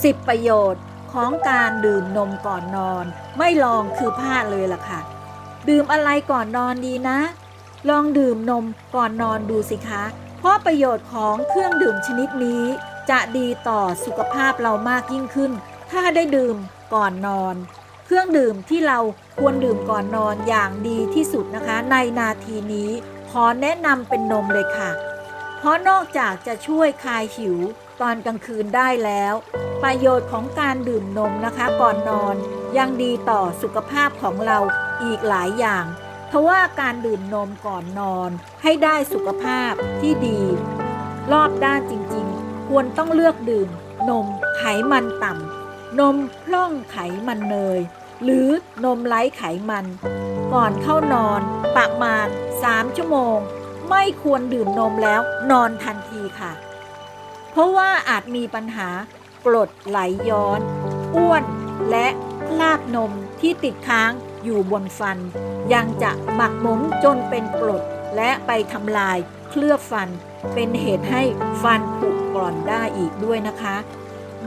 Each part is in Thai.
10 ประโยชน์ของการดื่มนมก่อนนอน ไม่ลองคือพลาดเลยล่ะค่ะ ดื่มอะไรก่อนนอนดีนะ ลองดื่มนมก่อนนอนดูสิคะ เพราะประโยชน์ของเครื่องดื่มชนิดนี้ จะดีต่อสุขภาพเรามากยิ่งขึ้น ถ้าได้ดื่มก่อนนอน เครื่องดื่มที่เราควรดื่มก่อนนอนอย่างดีที่สุดนะคะ ในนาทีนี้ขอแนะนำเป็นนมเลยค่ะ เพราะนอกจากจะช่วยคลายหิวตอนกลางคืนได้แล้ว ประโยชน์ของการดื่มนมนะคะก่อนนอนยังดีต่อสุขภาพของเราอีกหลายอย่างทว่าการดื่มนมก่อนนอนให้ได้สุขภาพที่ดี รอบด้านจริงๆ ควรต้องเลือกดื่ม นมไขมันต่ำนมพร่องไขมันเนย หรือนมไร้ไขมัน ก่อนเข้านอนประมาณ 3 ชั่วโมง ไม่ควรดื่มนมแล้วนอนทันทีค่ะ เพราะว่าอาจมีปัญหา กรดไหลย้อน อ้วนและคราบนมที่ติดค้างอยู่บนฟัน ยังจะหมักหมมจนเป็นกรดและไปทำลายเคลือบฟัน เป็นเหตุให้ฟันผุกร่อนได้อีกด้วยนะคะ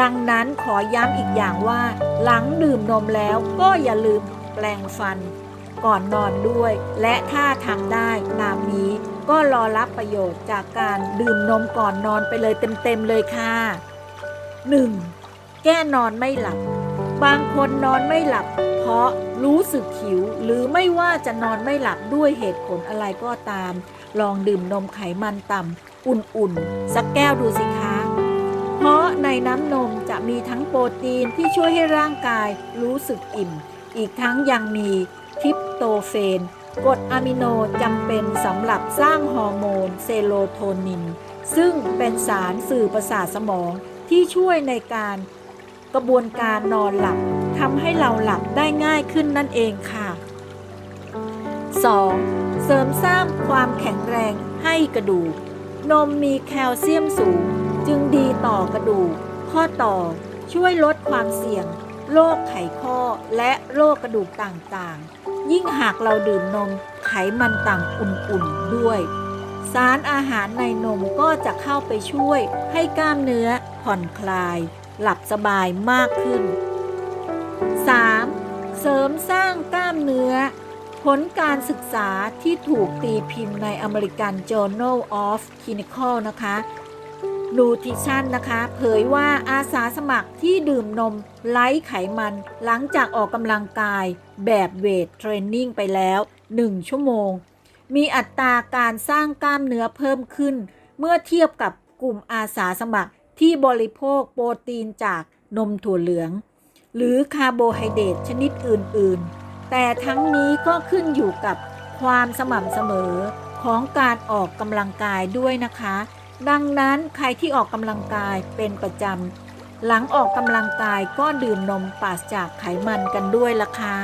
ดังนั้นขอย้ำอีกอย่างว่า หลังดื่มนมแล้วก็อย่าลืมแปรงฟัน ก่อนนอนด้วย และถ้าทำได้นามนี้ก็รอรับประโยชน์จากการดื่มนมก่อนนอนไปเลยเต็มๆเลยค่ะ 1. แก้นอนไม่หลับ บางคนนอนไม่หลับ เพราะรู้สึกหิว หรือไม่ว่าจะนอนไม่หลับด้วยเหตุผลอะไรก็ตาม ลองดื่มนมไขมันต่ำอุ่นๆ สักแก้วดูสิคะเพราะในน้ำนมจะมีทั้งโปรตีนที่ช่วยให้ร่างกายรู้สึกอิ่ม อีกทั้งยังมีทริปโตเฟนกรดอะมิโนจำเป็นสำหรับสร้างฮอร์โมนเซโรโทนิน ซึ่งเป็นสารสื่อประสาทสมอง ที่ช่วยในการกระบวนการนอนหลับทำให้เราหลับได้ง่ายขึ้นนั่นเองค่ะ 2. เสริมสร้างความแข็งแรงให้กระดูก นมมีแคลเซียมสูง จึงดีต่อกระดูก ข้อต่อช่วยลดความเสี่ยงโรคไขข้อและโรคกระดูกต่างๆ ยิ่งหากเราดื่มนมไขมันต่างอุ่นๆด้วย สารอาหารในนมก็จะเข้าไปช่วยให้กล้ามเนื้อผ่อนคลาย หลับสบายมากขึ้น 3. เสริมสร้างกล้ามเนื้อ ผลการศึกษาที่ถูกตีพิมพ์ใน American Journal of Clinical นะคะ Nutrition นะคะ เผยว่าอาสาสมัครที่ดื่มนมไร้ไขมันหลังจากออกกำลังกายแบบเวทเทรนนิ่งไปแล้ว 1 ชั่วโมง มีอัตราการสร้างกล้ามเนื้อเพิ่มขึ้น เมื่อเทียบกับกลุ่มอาสาสมัครที่บริโภคโปรตีนจากนมถั่วเหลือง หรือคาร์โบไฮเดรตชนิดอื่น ๆ แต่ทั้งนี้ก็ขึ้นอยู่กับความสม่ำเสมอของการออกกำลังกายด้วยนะคะ ดังนั้นใครที่ออกกำลังกายเป็นประจำหลังออกกำลังกายก็ดื่มนมปราศจากไขมันกันด้วยล่ะคะ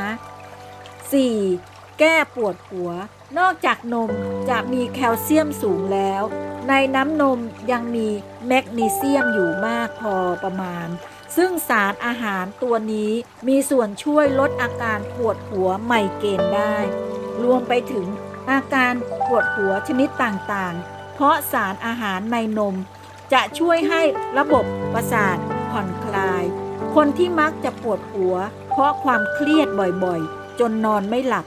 4. แก้ปวดหัว นอกจากนมจะมีแคลเซียมสูงแล้ว ในน้ำนมยังมีแมกนีเซียมอยู่มากพอประมาณ ซึ่งสารอาหารตัวนี้มีส่วนช่วยลดอาการปวดหัวไมเกรนได้ รวมไปถึงอาการปวดหัวชนิดต่างๆ เพราะสารอาหารในนม จะช่วยให้ระบบประสาทผ่อนคลาย คนที่มักจะปวดหัว เพราะความเครียดบ่อยๆ จนนอนไม่หลับ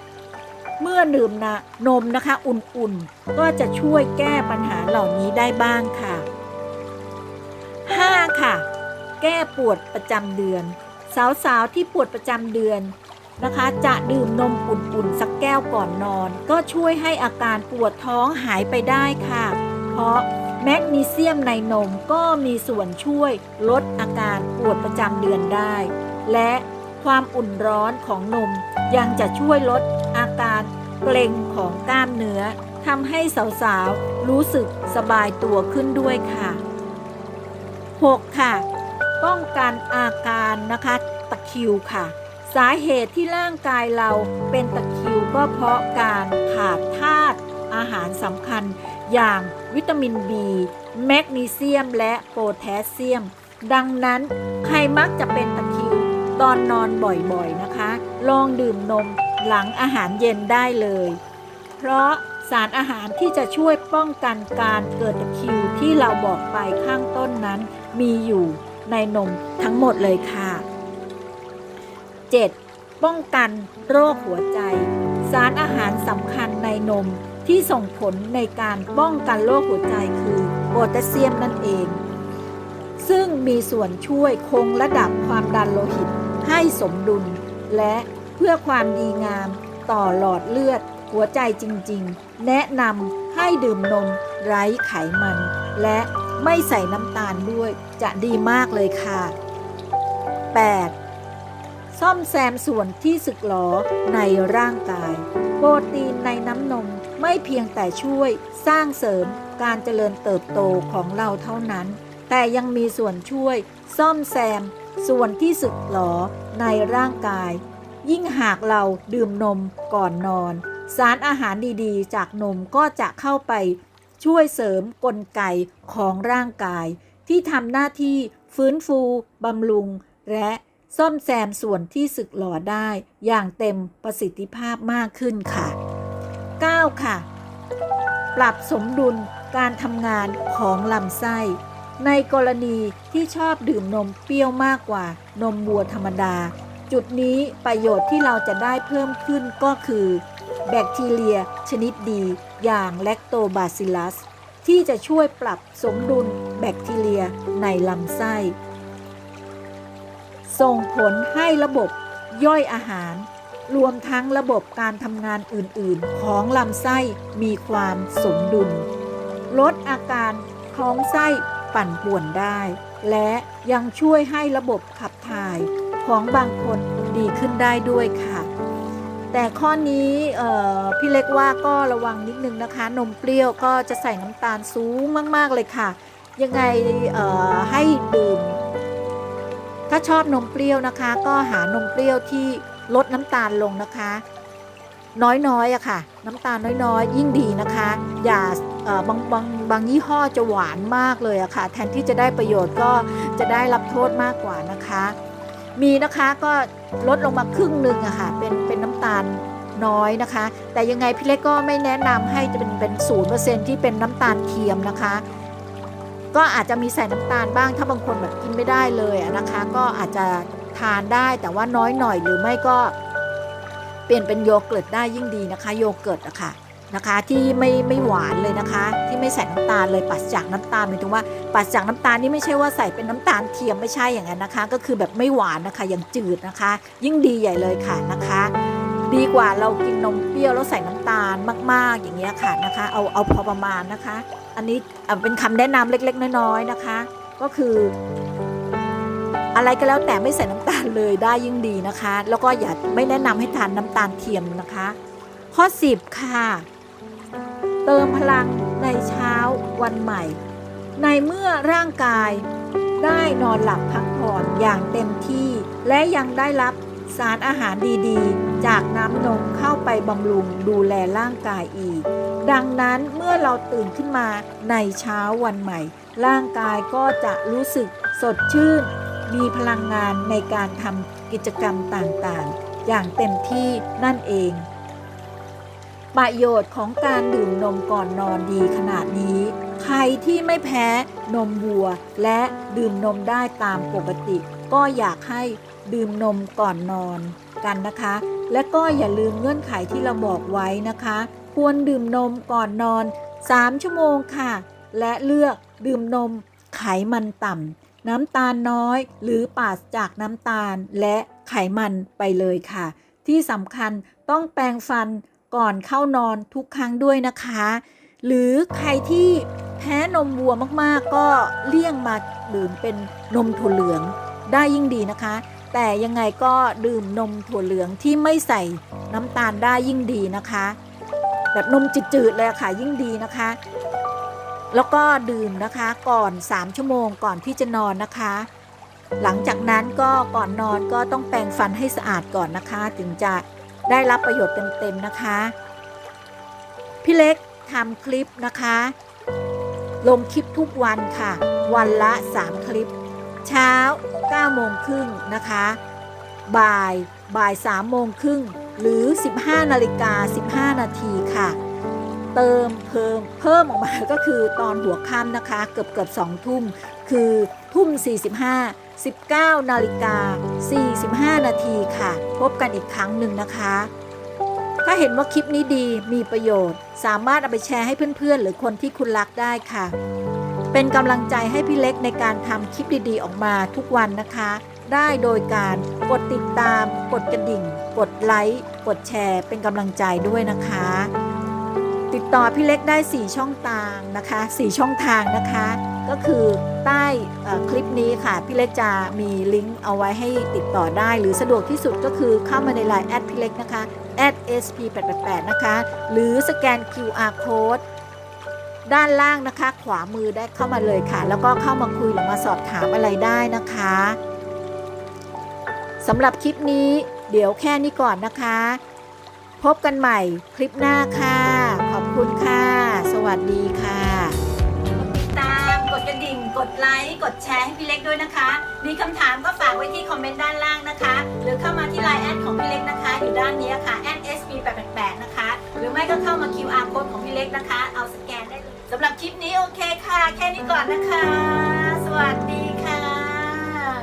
เมื่อดื่มนะนมนะคะอุ่นๆ ก็จะช่วยแก้ปัญหาเหล่านี้ได้บ้างค่ะ 5. ค่ะ แก้ปวดประจำเดือน สาวๆที่ปวดประจำเดือนนะคะ จะดื่มนมอุ่นๆ สักแก้วก่อนนอน ก็ช่วยให้อาการปวดท้องหายไปได้ค่ะ เพราะแมกนีเซียมในนมก็มีส่วนช่วยลดอาการปวดประจำเดือนได้ และความอุ่นร้อนของนมยังจะช่วยลด เกร็งของกล้ามเนื้อทำให้สาวๆ รู้สึกสบายตัวขึ้นด้วยค่ะ 6. ค่ะ ป้องกันอาการนะคะตะคิวค่ะ สาเหตุที่ร่างกายเราเป็นตะคิวก็เพราะการขาดธาตุอาหารสำคัญอย่างวิตามิน B แมกนีเซียมและโพแทสเซียม ดังนั้นใครมักจะเป็นตะคิวตอนนอนบ่อยๆนะคะ ลองดื่มนม หลังอาหารเย็นได้เลย เพราะสารอาหารที่จะช่วยป้องกันการเกิดตะคิวที่เราบอกไปข้างต้นนั้น มีอยู่ในนมทั้งหมดเลยค่ะ 7. ป้องกันโรคหัวใจ สารอาหารสำคัญในนมที่ส่งผลในการป้องกันโรคหัวใจคือโพแทสเซียมนั่นเอง ซึ่งมีส่วนช่วยคงระดับความดันโลหิตให้สมดุลและ พื่อความดีงาม ต่อหลอดเลือด หัวใจจริงๆ แนะนำให้ดื่มนม ไร้ไขมัน และไม่ใส่น้ำตาลด้วย จะดีมากเลยค่ะ 8. ซ่อมแซมส่วนที่สึกหรอในร่างกาย โปรตีนในน้ำนมไม่เพียงแต่ช่วยสร้างเสริมการเจริญเติบโตของเราเท่านั้น แต่ยังมีส่วนช่วยซ่อมแซมส่วนที่สึกหรอในร่างกาย ยิ่งหากเราดื่มนมก่อนนอน สารอาหารดีๆ จากนมก็จะเข้าไปช่วยเสริมกลไกของร่างกาย ที่ทำหน้าที่ฟื้นฟูบำรุง และซ่อมแซมส่วนที่สึกหรอได้อย่างเต็มประสิทธิภาพมากขึ้นค่ะ 9. ค่ะ ปรับสมดุลการทำงานของลำไส้ ในกรณีที่ชอบดื่มนมเปรี้ยวมากกว่านมวัวธรรมดา จุดนี้ประโยชน์ที่เราจะได้เพิ่มขึ้นก็คือ แบคทีเรียชนิดดีอย่างแลคโตบาซิลัส ที่จะช่วยปรับสมดุลแบคทีเรียในลำไส้ ส่งผลให้ระบบย่อยอาหาร รวมทั้งระบบการทำงานอื่นๆ ของลำไส้มีความสมดุล ลดอาการท้องไส้ปั่นป่วนได้ และยังช่วยให้ระบบขับถ่าย ของบางคนดีขึ้นได้ด้วยค่ะ แต่ข้อนี้พี่เล็กว่าก็ระวังนิดนึงนะคะ นมเปรี้ยวก็จะใส่น้ำตาลสูงมาก ๆ เลยค่ะ ยังไงให้ดื่ม ถ้าชอบนมเปรี้ยวนะคะ ก็หานมเปรี้ยวที่ลดน้ำตาลลงนะคะ น้อยๆอะค่ะ น้ำตาลน้อยๆ ยิ่งดีนะคะ อย่าบางบางบางยี่ห้อจะหวานมากเลยอะค่ะ แทนที่จะได้ประโยชน์ก็จะได้รับโทษมากกว่านะคะ มีนะคะก็ลดลงมาครึ่งหนึ่งอะค่ะเป็นเป็นน้ำตาลน้อยนะคะ แต่ยังไงพี่เล็กก็ไม่แนะนำให้จะเป็นเป็นศูนย์เปอร์เซ็นที่เป็นน้ำตาลเทียมนะคะ ก็อาจจะมีใส่น้ำตาลบ้างถ้าบางคนแบบกินไม่ได้เลยนะคะ ก็อาจจะทานได้แต่ว่าน้อยหน่อยหรือไม่ก็ เปลี่ยนเป็นโยเกิร์ตได้ยิ่งดีนะคะ โยเกิร์ตอะค่ะ นะคะที่ไม่ไม่หวานเลยนะคะ ที่ไม่ใส่น้ำตาลเลยปราศจากน้ำตาลหมายถึงว่าปราศจากน้ำตาลนี่ไม่ใช่ว่าใส่เป็นน้ำตาลเทียมไม่ใช่อย่างนั้นนะคะ ก็คือแบบไม่หวานนะคะอย่างจืดนะคะ ยิ่งดีใหญ่เลยค่ะนะคะ ดีกว่าเรากินนมเปรี้ยวแล้วใส่น้ำตาลมาก ๆ อย่างเงี้ยค่ะนะคะ เอาเอาพอประมาณนะคะ อันนี้เป็นคำแนะนำเล็ก ๆ น้อยๆนะคะ ก็คืออะไรก็แล้วแต่ไม่ใส่น้ำตาลเลยได้ยิ่งดีนะคะ แล้วก็อย่าไม่แนะนำให้ทานน้ำตาลเทียมนะคะ ข้อ 10 ค่ะ ติมพลังในเช้าวันใหม่ ในเมื่อร่างกายได้นอนหลับพักผ่อนอย่างเต็มที่ และยังได้รับสารอาหารดีๆ จากน้ำนมเข้าไปบำรุงดูแลร่างกายอีก ดังนั้นเมื่อเราตื่นขึ้นมาในเช้าวันใหม่ ร่างกายก็จะรู้สึกสดชื่น มีพลังงานในการทำกิจกรรมต่างๆ อย่างเต็มที่นั่นเอง ประโยชน์ของการดื่มนมก่อนนอนดีขนาดนี้ ใครที่ไม่แพ้นมวัว และดื่มนมได้ตามปกติ ก็อยากให้ดื่มนมก่อนนอนกันนะคะ และก็อย่าลืมเงื่อนไขที่เราบอกไว้นะคะ ควรดื่มนมก่อนนอน 3 ชั่วโมงค่ะ และเลือกดื่มนมไขมันต่ำน้ำตาลน้อย หรือปราศจากน้ำตาลและไขมันไปเลยค่ะ ที่สำคัญต้องแปรงฟัน ก่อนเข้านอนทุกครั้งด้วยนะคะ หรือใครที่แพ้นมวัวมากๆ ก็เลี่ยงมาดื่มเป็นนมถั่วเหลืองได้ยิ่งดีนะคะ แต่ยังไงก็ดื่มนมถั่วเหลืองที่ไม่ใส่น้ำตาลได้ยิ่งดีนะคะ แบบนมจืดๆเลยค่ะยิ่งดีนะคะ แล้วก็ดื่มนะคะก่อน 3 ชั่วโมงก่อนที่จะนอนนะคะ หลังจากนั้นก็ก่อนนอนก็ต้องแปรงฟันให้สะอาดก่อนนะคะ ถึงจะ ได้รับประโยชน์เต็มๆนะคะ พี่เล็กทำคลิปนะคะ ลงคลิปทุกวันค่ะ วันละ 3 คลิป เช้า9โมงครึ่งนะคะ บ่ายบ่าย3โมงครึ่งหรือ 15นาฬิกา15 นาทีค่ะ เติมเพิ่มเพิ่มออกมาก็คือตอนหัวค่ำนะคะ เกือบเกือบสองทุ่มคือทุ่ม 45 19นาฬิกา45 นาทีค่ะ พบกันอีกครั้งหนึ่งนะคะ ถ้าเห็นว่าคลิปนี้ดีมีประโยชน์ สามารถเอาไปแชร์ให้เพื่อนๆ หรือคนที่คุณรักได้ค่ะ เป็นกำลังใจให้พี่เล็กในการทำคลิปดีๆ ออกมาทุกวันนะคะ ได้โดยการกดติดตาม กดกระดิ่ง กดไลค์ กดแชร์ เป็นกำลังใจด้วยนะคะ ติดต่อพี่เล็กได้ 4 ช่องทางนะคะ 4 ช่องทางนะคะ ก็คือใต้คลิปนี้ค่ะ พี่เล็กจะมีลิงก์เอาไว้ให้ติดต่อได้ หรือสะดวกที่สุดก็คือเข้ามาในไลน์แอดพี่เล็กนะคะ @sp888 นะคะ หรือสแกน QR code ด้านล่างนะคะ ขวามือได้เข้ามาเลยค่ะ แล้วก็เข้ามาคุยหรือมาสอบถามอะไรได้นะคะสำหรับคลิปนี้เดี๋ยวแค่นี้ก่อนนะคะ พบกันใหม่คลิปหน้าค่ะ ขอบคุณค่ะ สวัสดีค่ะ ดกดไลค์กดแชร์ให้พี่เล็กด้วยนะคะ มีคำถามก็ฝากไว้ที่คอมเมนต์ด้านล่างนะคะ หรือเข้ามาที่ไลน์แอดของพี่เล็กนะคะ อยู่ด้านนี้ค่ะ @sb888 นะคะ หรือไม่ก็เข้ามา QR code ของพี่เล็กนะคะ เอาสแกนได้เลยสำหรับคลิปนี้โอเคค่ะ แค่นี้ก่อนนะคะ สวัสดี